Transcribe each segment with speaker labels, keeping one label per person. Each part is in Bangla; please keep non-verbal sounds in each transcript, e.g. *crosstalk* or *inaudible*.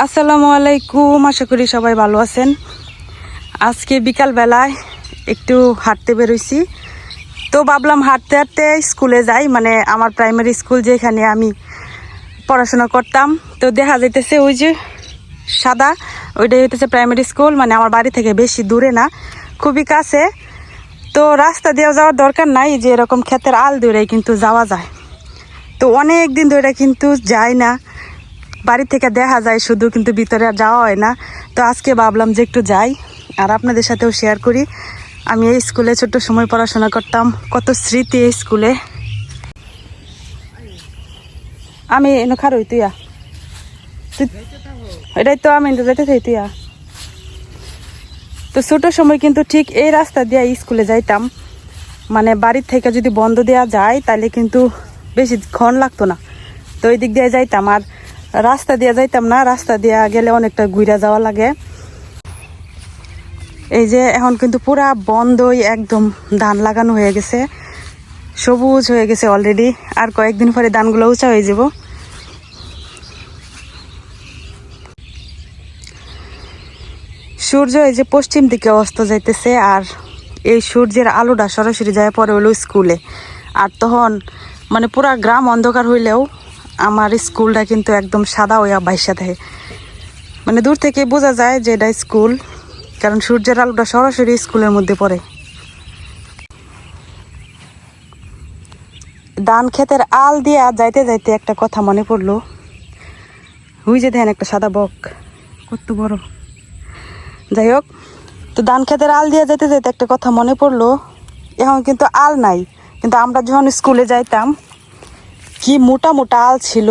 Speaker 1: আসসালামু আলাইকুম, আশা করি সবাই ভালো আছেন। আজকে বিকাল বেলায় একটু হাঁটতে বেরোইছি। তো ভাবলাম হাঁটতে হাঁটতে স্কুলে যাই মানে আমার প্রাইমারি স্কুল যেখানে আমি পড়াশোনা করতাম। তো দেখা যাইতেছে ওই যে সাদা, ওইটাই হইতেছে প্রাইমারি স্কুল মানে আমার বাড়ি থেকে বেশি দূরে না, খুবই কাছে। তো রাস্তা দিয়ে যাওয়ার দরকার নাই যে এরকম ক্ষেতের আল দূরেই কিন্তু যাওয়া যায়। তো অনেক দিন ধরে কিন্তু যাই না। বাড়ি থেকে দেখা যায় শুধু, কিন্তু ভিতরে যাওয়া হয় না। তো আজকে ভাবলাম যে একটু যাই, আর আপনাদের সাথেও শেয়ার করি। আমি এই স্কুলে ছোট্ট সময় পড়াশোনা করতাম, কত স্মৃতি এই স্কুলে আমি এনে খারই তুইয়া। তুই- এটাই তো আমি যেতে চাই তুইয়া। তো ছোট সময় কিন্তু ঠিক এই রাস্তা দিয়ে স্কুলে যাইতাম। মানে বাড়ির থেকে যদি বন্ধ দেওয়া যায় তাহলে কিন্তু বেশি ক্ষণ লাগতো না। তো ওই দিক দিয়ে যাইতাম। আর রাস্তা দিয়ে যাইতাম না, রাস্তা দিয়ে গেলে অনেকটা ঘুরে যাওয়া লাগে। এই যে এখন কিন্তু পুরা বন্ধই একদম ধান লাগানো হয়ে গেছে, সবুজ হয়ে গেছে অলরেডি আর কয়েকদিন পরে ধানগুলো উঁচা হয়ে যাব। সূর্য এই যে পশ্চিম দিকে অস্ত যাইতেছে, আর এই সূর্যের আলোটা সরাসরি যায় পরে হলো স্কুলে। আর তখন মানে পুরা গ্রাম অন্ধকার হইলেও আমার স্কুলটা কিন্তু একদম সাদা হইয়া বাইসা থাকে মানে দূর থেকে বোঝা যায় যে এটা স্কুল, কারণ সূর্যের আলোটা সরাসরি স্কুলের মধ্যে পড়ে। ধান ক্ষেতের আল দিয়া যাইতে যাইতে একটা কথা মনে পড়ল। হুই যে দেখেন একটা সাদা বক, কত বড়। যাই হোক, তো ধান ক্ষেতের আল দিয়ে যেতে যেতে একটা কথা মনে পড়ল। এখন কিন্তু আল নাই, কিন্তু আমরা যখন স্কুলে যাইতাম কি মোটা মোটা আল ছিল,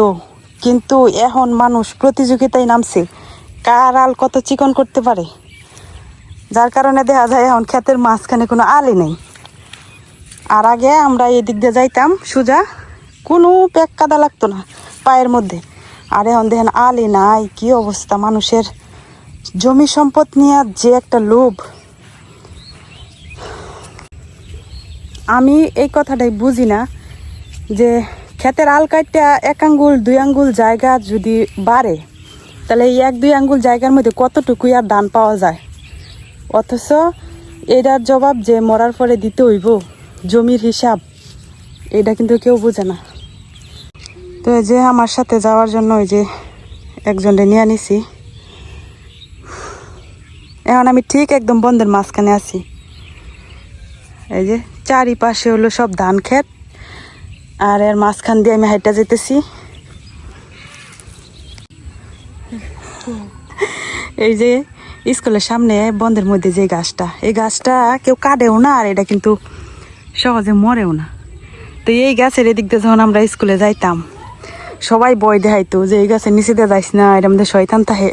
Speaker 1: কিন্তু এখন মানুষ প্রতিযোগিতায় নামছে। কার আল কত চিকন করতে পারে? যার কারণে দেখা যায় এখন ক্ষেতের মাঝখানে কোনো আলই নেই। আর আগে আমরা এই দিক দিয়ে যাইতাম, সোজা কোনো প্যাক কাদা লাগতো না পায়ের মধ্যে। আর এখন দেখেন আলি নাই, কি অবস্থা মানুষের। জমি সম্পদ নিয়ে যে একটা লোভ। আমি এই কথাটাই বুঝি না যে ক্ষেতের আল কাটটা এক আঙ্গুল, দুই আঙ্গুল জায়গা যদি বাড়ে, তাহলে এই এক, দুই আঙ্গুল জায়গার মধ্যে কতটুকুই আর ধান পাওয়া যায়? অথচ এটার জবাব যে মরার পরে দিতে হইব, জমির হিসাব, এটা কিন্তু কেউ বোঝে না। তো যে আমার সাথে যাওয়ার জন্য ওই যে একজনকে নিয়ে আনিছি। এখন আমি ঠিক একদম বন্ধের মাঝখানে আছি। এই যে চারিপাশে হলো সব ধান ক্ষেত। আর এর মাঝখান দিয়ে আমি হাইটা যেতেছি। এই যে স্কুলের সামনে বন্ধের মধ্যে যে গাছটা, এই গাছটা কেউ কাটেও না আর এটা কিন্তু সহজে মরেও না। তো এই গাছের এদিক দিয়ে যখন আমরা স্কুলে যাইতাম, সবাই বয় দেখাইতো যে এই গাছের নিচে দিয়ে যাইস না, এর মধ্যে শয়তান তাহে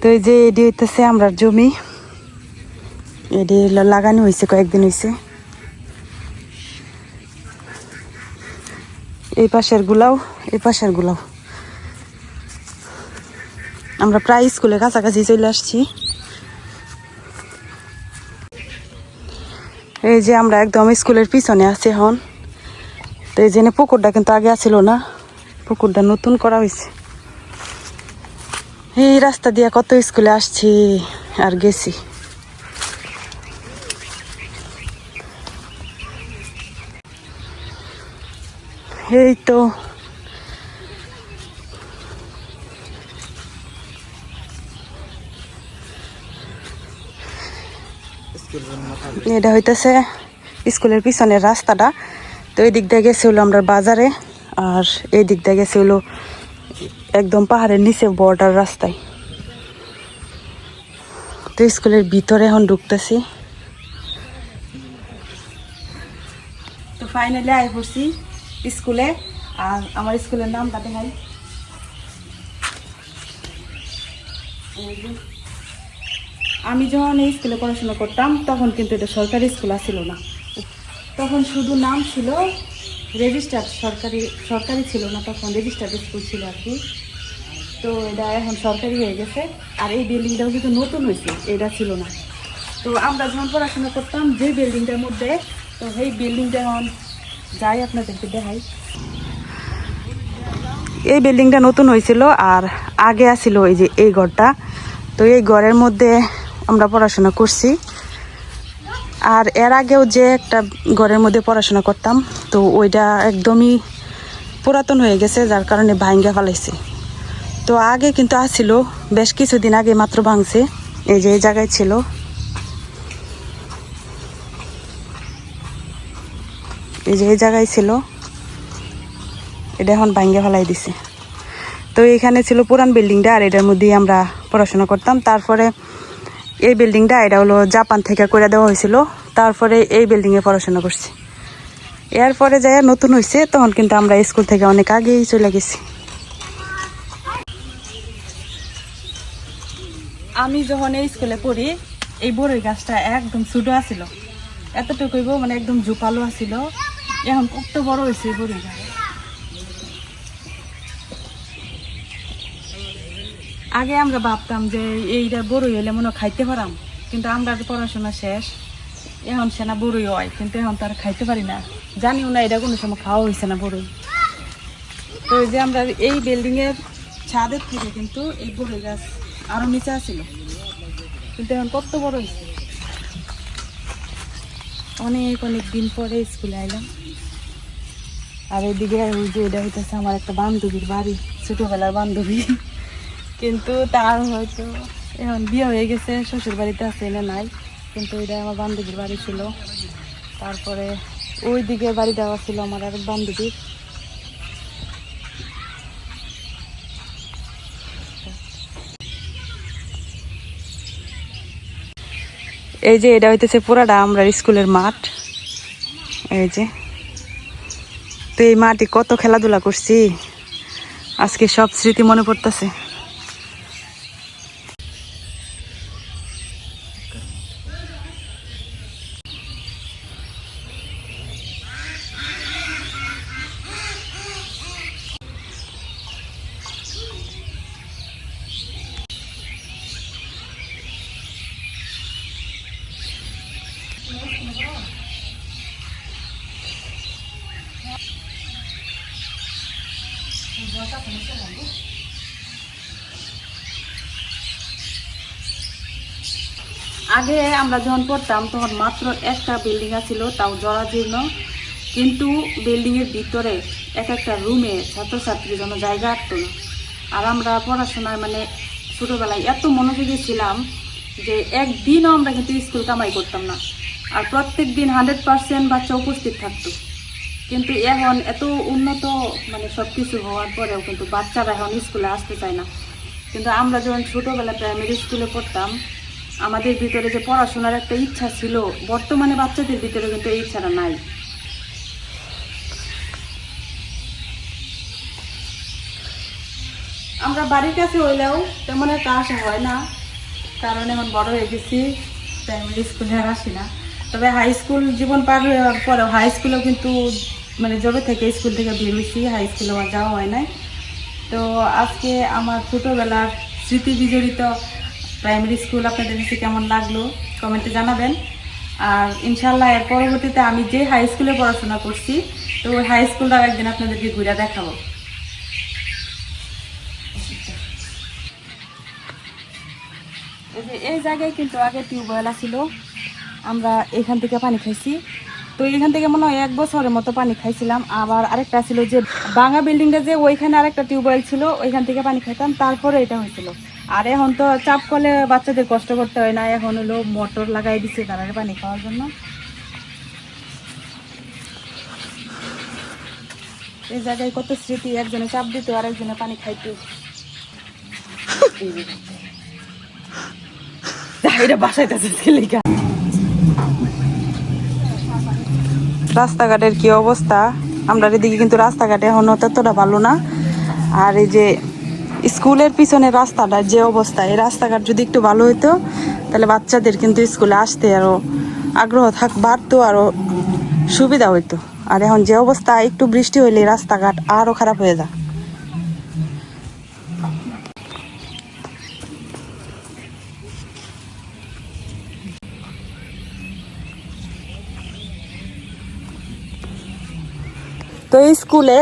Speaker 1: তো এই যে এডি হইতেছে আমরা জমি। হলো লাগানো হয়েছে কয়েকদিন হয়েছে এই পাশের গুলাও, এই পাশের গুলাও। আমরা প্রায় স্কুলে কাছাকাছি চলে আসছি। এই যে আমরা একদম স্কুলের পিছনে আছি এখন। তো এই জন্য পুকুরটা কিন্তু আগে আছিল না, পুকুরটা নতুন করা হয়েছে এই রাস্তা দিয়ে কত স্কুলে আসছি আর গেছি। এই তো। এটা হইতেছে স্কুলের পিছনের রাস্তাটা। তো এই দিক দিয়ে গেছে হলো আমরা বাজারে, আর এই দিক দিয়ে গেছে হলো একদম পাহাড়ের নিচে বর্ডার রাস্তায়। তো স্কুলের ভিতরে এখন ঢুকতেছি। তো ফাইনালি আই পড়ছি। স্কুলে। আর আমার স্কুলের দেখাই এই যে আমি যখন এই স্কুলে পড়াশোনা করতাম, তখন কিন্তু এটা সরকারি স্কুল আসছিল না। তখন শুধু নাম ছিল রেজিস্টার সরকারি সরকারি ছিল না, তখন রেজিস্টার্ড স্কুল ছিল আর কি। তো এটা এখন সরকারি হয়ে গেছে। আর এই বিল্ডিংটাও কিন্তু নতুন হয়েছে, এটা ছিল না। তো আমরা যখন পড়াশোনা করতাম, যে বিল্ডিংটার মধ্যে, তো সেই বিল্ডিংটা এখন যাই আপনাদেরকে দেখাই। এই বিল্ডিংটা নতুন হয়েছিল আর আগে আছিল এই যে এই ঘরটা। তো এই ঘরের মধ্যে আমরা পড়াশোনা করছি। আর এর আগেও যে একটা ঘরের মধ্যে পড়াশোনা করতাম, তো ওইটা একদমই পুরাতন হয়ে গেছে, যার কারণে ভাঙ্গা ফেলাইছে। তো আগে কিন্তু আসছিল বেশ কিছুদিন আগে মাত্র ভাঙছে। এই যে এই জায়গায় ছিল। এই যে, এই জায়গায় ছিল। এটা এখন ভাঙ্গে ফেলাই দিছে। তো এখানে ছিল পুরান বিল্ডিংটা আর এটার মধ্যেই আমরা পড়াশোনা করতাম। তারপরে এই বিল্ডিংটা, এটা হলো জাপান থেকে করে দেওয়া হয়েছিল। তারপরে এই বিল্ডিংয়ে পড়াশোনা করছি। এরপরে যাই নতুন হয়েছে তখন কিন্তু আমরা স্কুল থেকে অনেক আগেই চলে গেছি। আমি যখন এই স্কুলে পড়ি, এই বড়ই গাছটা একদম ছোটো আছিল। এতটুকুই গো মানে একদম ঝুপালো আছিল। এখন কত বড় হয়েছে গাছ আগে আমরা ভাবতাম যে এইটা বড়ই হলে মনে খাইতে পারাম, কিন্তু আমরা পড়াশোনা শেষ, এখন সেনা বড়ই হয়, কিন্তু এখন তো আর খাইতে পারি না। জানিও না, এটা কোনো সময় খাওয়া হয়েছে না বড়ই। তো যে আমরা এই বিল্ডিংয়ের ছাদের থেকে কিন্তু এই বড়ই গাছ আরও নিচে আছিল কিন্তু এখন কত বড় হয়েছে অনেক অনেক দিন পরে স্কুলে আইলাম। আর এদিকে ওই যে এটা হইতেছে আমার একটা বান্ধবীর বাড়ি, ছোটবেলার বান্ধবী। কিন্তু তার হয়তো এখন বিয়ে হয়ে গেছে, শ্বশুর বাড়িতে আছে এনে নাই, কিন্তু এটা আমার বান্ধবীর বাড়ি ছিল। তারপরে ওই দিকে বাড়িটা ছিল আমার আরেক বান্ধবীর। এই যে এটা হইতেছে পুরাটা আমরা স্কুলের মাঠ। এই যে তো এই মাটি কত খেলাধুলা করছি। আজকে সব স্মৃতি মনে পড়তেছে। আগে আমরা যখন পড়তাম, তখন মাত্র একটা বিল্ডিং ছিল, তাও জরাজীর্ণ। কিন্তু বিল্ডিংয়ের ভিতরে এক একটা রুমে ছাত্রছাত্রীর জন্য জায়গা আসতো না। আর আমরা পড়াশোনায় মানে ছোটোবেলায় এত মনোযোগী ছিলাম যে একদিনও আমরা কিন্তু স্কুল কামাই করতাম না। আর প্রত্যেক দিন হান্ড্রেড পার্সেন্ট বাচ্চা উপস্থিত থাকতো। কিন্তু এখন এত উন্নত মানে সব কিছু হওয়ার পরেও কিন্তু বাচ্চারা এখন স্কুলে আসতে চায় না। কিন্তু আমরা যখন ছোটোবেলায় প্রাইমারি স্কুলে পড়তাম, আমাদের ভিতরে যে পড়াশোনার একটা ইচ্ছা ছিল, বর্তমানে বাচ্চাদের ভিতরে কিন্তু এই ইচ্ছাটা নাই। আমরা বাড়ির কাছে হইলেও তেমন একটা আশা হয় না, কারণ এখন বড় হয়ে গেছি প্রাইমারি স্কুলে আর আসি না। তবে হাই স্কুল জীবন পার হওয়ার পরেও হাই স্কুলেও কিন্তু মানে জবে থেকে স্কুল থেকে বের হয়েছি হাই স্কুলে আমার যাওয়া হয় নাই। তো আজকে আমার ছোটোবেলার স্মৃতি বিজড়িত প্রাইমারি স্কুল আপনাদের কাছে কেমন লাগল কমেন্টে জানাবেন। আর ইনশাল্লাহ এর পরবর্তীতে আমি যে হাই স্কুলে পড়াশোনা করছি, তো ওই হাই স্কুলটাও একদিন আপনাদেরকে ঘুরে দেখাবো। এই জায়গায় কিন্তু আগে টিউবওয়েল ছিল আমরা এখান থেকে পানি খাইছি। তো এখান থেকে মনে হয় এক বছরের মতো পানি খাইছিলাম। আবার আরেকটা ছিল যে বাঙা বিল্ডিংটা যে ওইখানে আরেকটা টিউবওয়েল ছিল ওইখান থেকে পানি খাইতাম তারপরে এটা হয়েছিল। আর এখন তো চাপ কলে বাচ্চাদের কষ্ট করতে হয় না এখন হলো মোটর লাগাই দিছে তারা পানি খাওয়ার জন্য। এই জায়গায় কত স্মৃতি একজনে চাপ দিত আর একজনে পানি খাইতো। এটা *laughs* বাসাইতেছে ছেলেকা রাস্তাঘাটের কি অবস্থা? আমরা এদিকে কিন্তু রাস্তাঘাট এখন ততটা ভালো না। আর এই যে স্কুলের পিছনে রাস্তাটার যে অবস্থা, এই রাস্তাঘাট যদি একটু ভালো হইতো, তাহলে বাচ্চাদের কিন্তু স্কুলে আসতে আরও আগ্রহ থাক, বাড়তো আরও সুবিধা হইতো। আর এখন যে অবস্থা, একটু বৃষ্টি হইলে রাস্তাঘাট আরও খারাপ হয়ে যায়। এই স্কুলে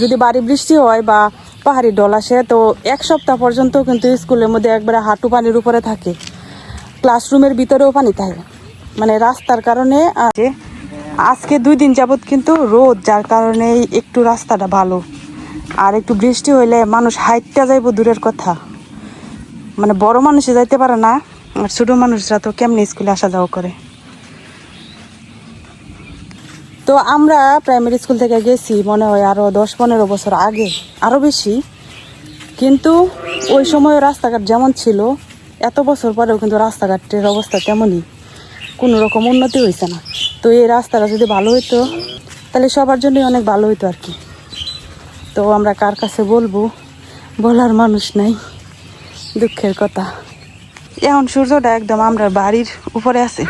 Speaker 1: যদি বাড়ি বৃষ্টি হয় বা পাহাড়ি ডল আসে, তো এক সপ্তাহ পর্যন্ত কিন্তু স্কুলের মধ্যে একবারে হাঁটু পানির উপরে থাকে। ক্লাসরুমের ভিতরেও পানি থাকে। মানে রাস্তার কারণে আছে আজকে দুই দিন যাবত কিন্তু রোদ, যার কারণে একটু রাস্তাটা ভালো। আর একটু বৃষ্টি হইলে মানুষ হাইটটা যাইব দূরের কথা। মানে বড় মানুষে যাইতে পারে না, আর ছোট মানুষরা তো কেমনি স্কুলে আসা যাওয়া করে? তো আমরা প্রাইমারি স্কুল থেকে গেছি, মনে হয় আরও দশ পনেরো বছর আগে আরও বেশি। কিন্তু ওই সময় রাস্তাঘাট যেমন ছিল, এত বছর পরেও কিন্তু রাস্তাঘাটের অবস্থা তেমনই, কোনো রকম উন্নতি হয়েছে না। তো এই রাস্তাটা যদি ভালো হইতো, তাহলে সবার জন্যই অনেক ভালো হইতো আর কি। তো আমরা কার কাছে বলব? বলার মানুষ নাই, দুঃখের কথা। এখন সূর্যটা একদম আমরা বাড়ির উপরে আছে।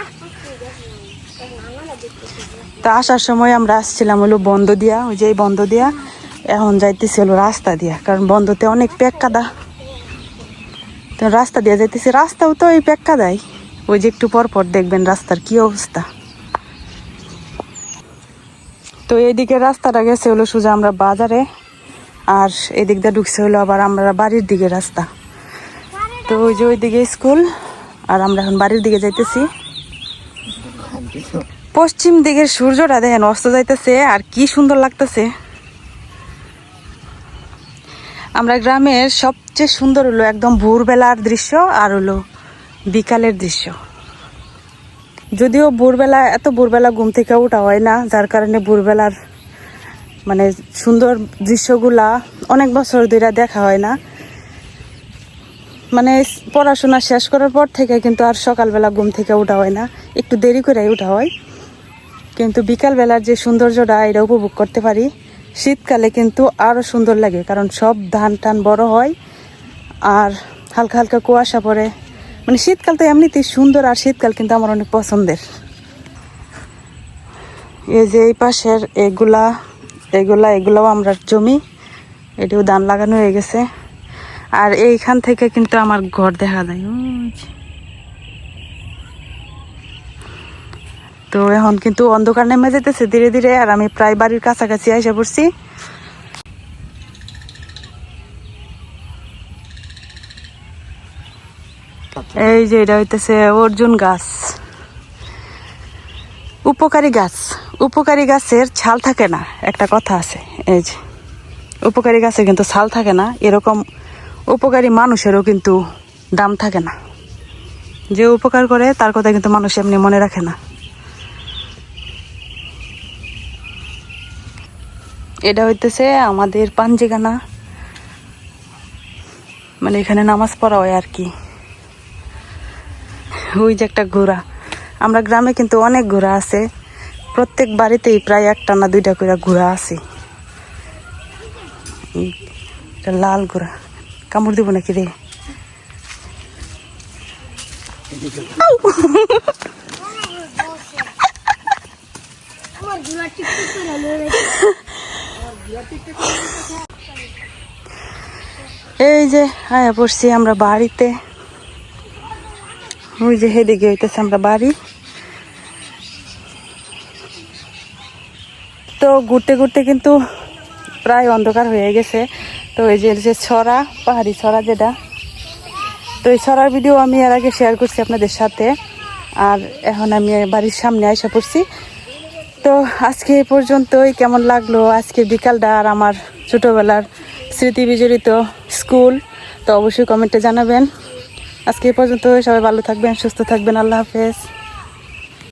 Speaker 1: তা আসার সময় আমরা আসছিলাম হলো বন্ধ দিয়া, ওই যে বন্ধ দিয়া, এখন যাইতেছি হলো রাস্তা দিয়া, কারণ বন্ধতে অনেক প্যাক কাদা তো রাস্তা দিয়ে যাইতেছি, রাস্তাও তো এই প্যাক কাদাই ওই যে একটু পর পর দেখবেন রাস্তার কি অবস্থা। তো এইদিকে রাস্তাটা গেছে হলো সোজা আমরা বাজারে, আর এদিক দিয়ে ঢুকছে হলো আবার আমরা বাড়ির দিকে রাস্তা। তো ওই যে ওইদিকে স্কুল, আর আমরা এখন বাড়ির দিকে যাইতেছি। পশ্চিম দিকের সূর্যটা দেখেন, অস্ত যাইতেছে, আর কি সুন্দর লাগতেছে। আমরা গ্রামের সবচেয়ে সুন্দর হলো একদম ভোরবেলার দৃশ্য আর হলো বিকালের দৃশ্য। যদিও ভোরবেলা, এত ভোরবেলা ঘুম থেকে ওঠা হয় না, যার কারণে ভোরবেলার মানে সুন্দর দৃশ্যগুলা অনেক বছর ধরে দেখা হয় না। মানে পড়াশোনা শেষ করার পর থেকে কিন্তু আর সকালবেলা ঘুম থেকে ওঠা হয় না, একটু দেরি করে ওঠা হয়। কিন্তু বিকালবেলার যে সৌন্দর্যটা, এটা উপভোগ করতে পারি। শীতকালে কিন্তু আরও সুন্দর লাগে, কারণ সব ধান টান বড় হয়, আর হালকা হালকা কুয়াশা পড়ে। মানে শীতকাল তো এমনিতেই সুন্দর, আর শীতকাল কিন্তু আমার অনেক পছন্দের। এই যে এই পাশের এগুলা এগুলা, এগুলাও আমরা জমি, এটিও ধান লাগানো হয়ে গেছে। আর এইখান থেকে কিন্তু আমার ঘর দেখা যায় ওই যে। তো এখন কিন্তু অন্ধকার নেমে যেতেছে ধীরে ধীরে, আর আমি প্রায় বাড়ির কাছাকাছি এসে পড়ছি। এই যে এটা হইতেছে অর্জুন গাছ। উপকারী গাছ। উপকারী গাছের ছাল থাকে না, একটা কথা আছে, এই যে। উপকারী গাছে কিন্তু ছাল থাকে না, এরকম উপকারী মানুষেরও কিন্তু দাম থাকে না। যে উপকার করে, তার কথা কিন্তু মানুষ এমনি মনে রাখে না। এটা হইতেছে আমাদের পাঞ্জিগানা। মানে এখানে নামাজ পড়া হয় আর কি। ওই যে একটা ঘোড়া। আমরা গ্রামে কিন্তু অনেক ঘোড়া আছে। প্রত্যেক বাড়িতেই প্রায় একটা না দুইটা করে ঘোড়া আছে। লাল ঘোড়া। কামড় দিব নাকি রে?
Speaker 2: আমার দুলা টিকটক করে হলো রে
Speaker 1: এই যে, আয়া পড়ছি আমরা বাড়িতে। ওই যে হেদিকে হইতেছে আমরা বাড়ি। তো ঘুরতে ঘুরতে কিন্তু প্রায় অন্ধকার হয়ে গেছে। তো এই যে যে ছড়া, পাহাড়ি ছড়া যেটা। তো এই ছড়ার ভিডিও আমি এর আগে শেয়ার করছি আপনাদের সাথে। আর এখন আমি বাড়ির সামনে আইসা পড়ছি। তো আজকে এই পর্যন্তই। কেমন লাগল? আজকে বিকালটা আর আমার ছোটোবেলার স্মৃতি বিজড়িত স্কুল। তো অবশ্যই কমেন্টে জানাবেন। আজকে এই পর্যন্ত সবাই ভালো থাকবেন, সুস্থ থাকবেন। আল্লাহ হাফেজ।